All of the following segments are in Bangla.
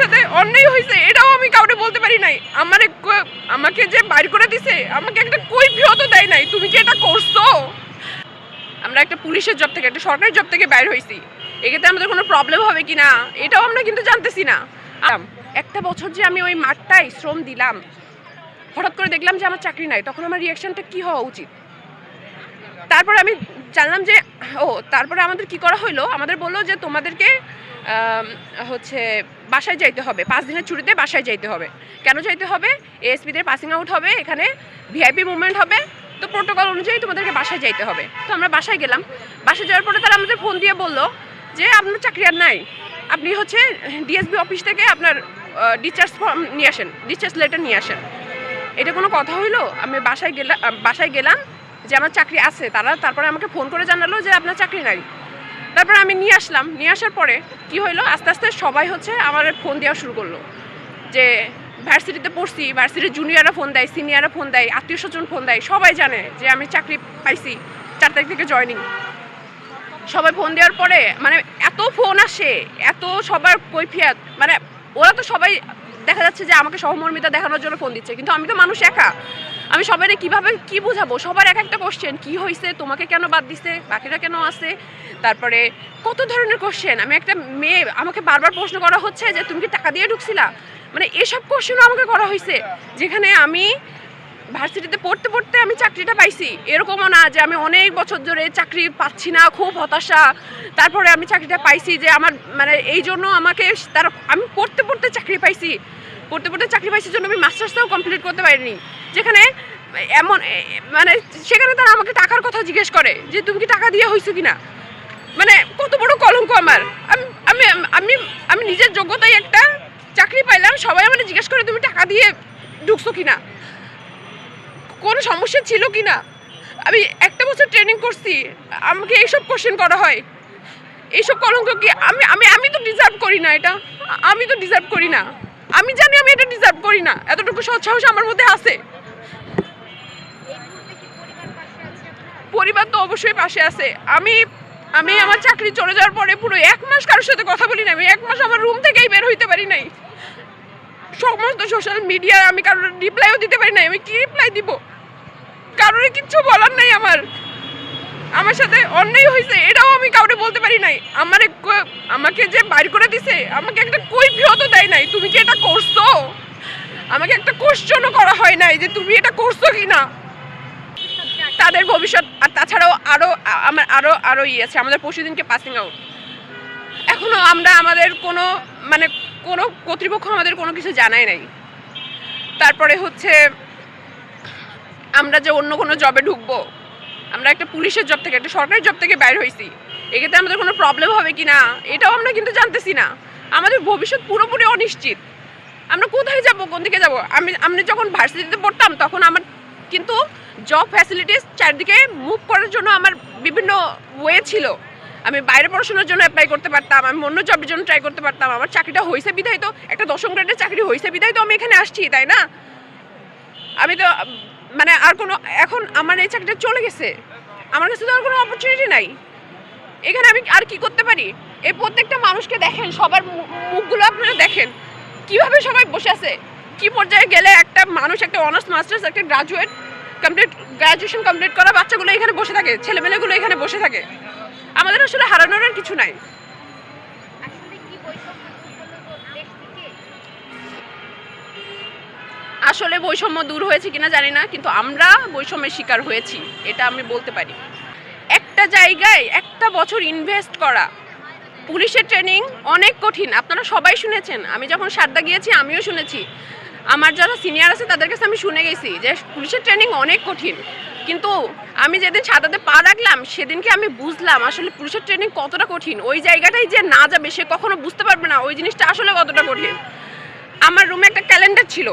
সাথে অন্যায় হয়েছে, এটাও আমি কাউকে বলতে পারি নাই। আমার আমাকে যে বাড়ি করে দিছে, আমাকে একটা কই বিহত দেয় নাই। তুমি কি এটা করছ? আমরা একটা পুলিশের জব থেকে, একটা সরকারি জব থেকে বাইর হয়েছি। এক্ষেত্রে আমাদের কোনো প্রবলেম হবে কি না? এটাও আমরা কিন্তু জানতেছি না। একটা বছর যে আমি ওই মাঠটায় শ্রম দিলাম, হঠাৎ করে দেখলাম যে আমার চাকরি নাই, তখন আমার রিয়াকশনটা কি হওয়া উচিত? তারপরে আমি জানলাম যে, ও, তারপরে আমাদের কি করা হইল? আমাদের বলল যে তোমাদেরকে হচ্ছে বাসায় যাইতে হবে। পাঁচ দিনের ছুটিতে বাসায় যাইতে হবে। কেন যাইতে হবে? এএসপিদের পাসিং আউট হবে, এখানে ভিআইপি মুভমেন্ট হবে। তো প্রোটোকল অনুযায়ী তোমাদেরকে বাসায় যাইতে হবে। তো আমরা বাসায় গেলাম। বাসায় যাওয়ার পরে তারা আমাদের ফোন দিয়ে বলল যে, আপনার চাকরি আর নাই। আপনি হচ্ছে ডিএসবি অফিস থেকে আপনার ডিসচার্জ ফর্ম নিয়ে আসেন। ডিসচার্জ লেটার নিয়ে আসেন। এটা কোনো কথা হইল? আমি বাসায় গেলাম বাসায় গেলাম যে, আমার চাকরি আছে। তারা তারপরে আমাকে ফোন করে জানালো যে, আপনার চাকরি নাই। তারপরে আমি নিয়ে আসলাম। নিয়ে আসার পরে কি হইল? আস্তে আস্তে সবাই হচ্ছে আমার ফোন দেওয়া শুরু করল। যে ভার্সিটিতে পড়ছি ভার্সিটির জুনিয়ররা ফোন দেয় সিনিয়ররা ফোন দেয় আত্মীয় স্বজন ফোন দেয়, সবাই জানে যে আমি চাকরি পাইছি, চার তারিখ থেকে জয়নিং সবাই ফোন দেওয়ার পরে মানে এত ফোন আসে, এত সবার কৈফিয়াত মানে ওরা তো সবাই দেখা যাচ্ছে যে আমাকে সহমর্মিতা দেখানোর জন্য ফোন দিচ্ছে। কিন্তু আমি তো মানুষ একা। আমি সবাই কীভাবে, কি বুঝাবো? সবার এক একটা কোশ্চেন কি হয়েছে তোমাকে কেন বাদ দিছে, বাকিরা কেন আছে? তারপরে কত ধরনের কোশ্চেন আমি একটা মেয়ে, আমাকে বারবার প্রশ্ন করা হচ্ছে যে, তুমি কি টাকা দিয়ে ঢুকছিলা? মানে এসব কোশ্চেনও আমাকে করা হয়েছে যেখানে আমি ভার্সিটিতে পড়তে পড়তে আমি চাকরিটা পাইছি। এরকমও না যে আমি অনেক বছর ধরে চাকরি পাচ্ছি না, খুব হতাশা। তারপরে আমি চাকরিটা পাইছি যে আমার মানে এই জন্য আমাকে তারা, আমি পড়তে পড়তে চাকরি পাইছি। পড়তে পড়তে চাকরি পাইছি জন্য আমি মাস্টার্সটাও কমপ্লিট করতে পারিনি। যেখানে এমন মানে সেখানে তারা আমাকে টাকার কথা জিজ্ঞেস করে যে তুমি কি টাকা দিয়ে হয়েছো কিনা? মানে কত বড় কলঙ্ক আমার। আমি আমি আমি আমি নিজের যোগ্যতায় একটা চাকরি পাইলাম, সবাই আমাকে জিজ্ঞেস করে তুমি টাকা দিয়ে ঢুকছো কিনা? কোনো সমস্যা ছিল কি না আমি একটা বছর ট্রেনিং করছি, আমাকে এইসব কোশ্চেন করা হয়। এইসব কলঙ্ক কি? আমি আমি আমি তো ডিজার্ভ করি না এটা। আমি তো ডিজার্ভ করি না। আমি জানি আমি এটা ডিজার্ভ করি না। এতটুকু সৎসাহস আমার মধ্যে আছে। পরিবার তো অবশ্যই পাশে আছে। আমি আমি আমার চাকরি চলে যাওয়ার পরে পুরো এক মাস কারোর সাথে কথা বলি না আমি এক মাস আমার রুম থেকেই বের হইতে পারি নাই। সমস্ত সোশ্যাল মিডিয়া আমি কারোর রিপ্লাইও দিতে পারি নাই। আমি কি রিপ্লাই দিব? কারোর কিচ্ছু বলার নাই আমার। আমার সাথে অন্যায় হয়েছে, এটাও আমি কাউকে বলতে পারি নাই। আমার আমাকে যে বাইর করে দিছে, আমাকে একটা কই বিহত দেয় নাই। তুমি কি এটা করছ? আমাকে একটা কোশ্চেনও করা হয় নাই যে তুমি এটা করছ কি না তাদের ভবিষ্যৎ, আর তাছাড়াও আরও আমার আরও আরও ইয়ে আছে। আমাদের পরশুদিনকে পাসিং আউট এখনও আমরা আমাদের কোনো মানে কোনো কর্তৃপক্ষ আমাদের কোনো কিছু জানায় নাই। তারপরে হচ্ছে আমরা যে অন্য কোনো জবে ঢুকবো আমরা একটা পুলিশের জব থেকে, একটা সরকারি জব থেকে বাইর হয়েছি এক্ষেত্রে আমাদের কোনো প্রবলেম হবে কি না? এটাও আমরা কিন্তু জানতেছি না। আমাদের ভবিষ্যৎ পুরোপুরি অনিশ্চিত। আমরা কোথায় যাব? কোন দিকে যাব? আমি আমি যখন ভার্সিটিতে পড়তাম, তখন আমার কিন্তু জব ফ্যাসিলিটিস চারদিকে মুভ করার জন্য আমার বিভিন্ন ওয়ে ছিল। আমি বাইরে পড়াশোনার জন্য অ্যাপ্লাই করতে পারতাম, আমি অন্য জবের জন্য ট্রাই করতে পারতাম। আমার চাকরিটা হয়েছে বিধায় তো, একটা দশম গ্রেডের চাকরি হয়েছে বিধায় তো আমি এখানে আসছি, তাই না? আমি তো মানে আর কোনো, এখন আমার এই চাকরিটা চলে গেছে। আমার কাছে তো আর কোনো অপরচুনিটি নাই। এখানে আমি আর কি করতে পারি? এই প্রত্যেকটা মানুষকে দেখেন, সবার মুখগুলো আপনারা দেখেন। কীভাবে সবাই বসে আছে? কি পর্যায়ে গেলে একটা মানুষ, একটা অনার্স মাস্টার্স একটা গ্রাজুয়েট কমপ্লিট গ্রাজুয়েশন কমপ্লিট করা বাচ্চাগুলো এখানে বসে থাকে, ছেলেমেয়েগুলো এখানে বসে থাকে? আমাদের আসলে হারানোর কিছু নাই। আসলে বৈষম্য দূর হয়েছে কিনা জানি না, কিন্তু আমরা বৈষম্যের শিকার হয়েছি, এটা আমি বলতে পারি। একটা জায়গায় একটা বছর ইনভেস্ট করা, পুলিশের ট্রেনিং অনেক কঠিন, আপনারা সবাই শুনেছেন, আমি যখন সারদা গিয়েছি, আমিও শুনেছি। আমার যারা সিনিয়র আছে, তাদের কাছে আমি শুনে গেছি যে পুলিশের ট্রেনিং অনেক কঠিন, কিন্তু আমি যেদিন সাদাতে পা রাখলাম, সেদিনকে আমি বুঝলাম আসলে পুলিশের ট্রেনিং কতটা কঠিন। ওই জায়গাটাই যে না যাবে, সে কখনো বুঝতে পারবে না, ওই জিনিসটা আসলে কতটা কঠিন। আমার রুমে একটা ক্যালেন্ডার ছিল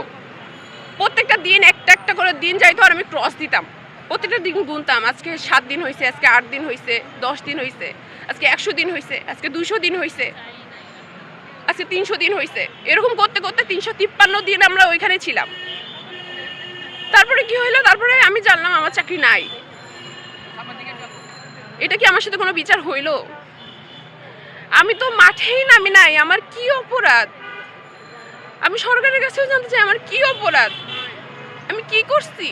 প্রত্যেকটা দিন, একটা একটা করে দিন যাইতো আর আমি ক্রস দিতাম। প্রত্যেকটা দিন গুনতাম আজকে সাত দিন হয়েছে আজকে আট দিন হয়েছে দশ দিন হয়েছে আজকে একশো দিন হয়েছে আজকে দুশো দিন হয়েছে আজকে তিনশো দিন হয়েছে এরকম করতে করতে তিনশো তিপ্পান্ন দিন আমরা ওইখানে ছিলাম। তারপরে কি হইল? তারপরে আমি জানলাম আমার চাকরি নাই। এটা কি আমার সাথে কোনো বিচার হইল? আমি তো মাঠেই নামি নাই। আমার কি অপরাধ? আমি সরকারের কাছেও জানতে চাই আমার কি অপরাধ? আমি কি করছি?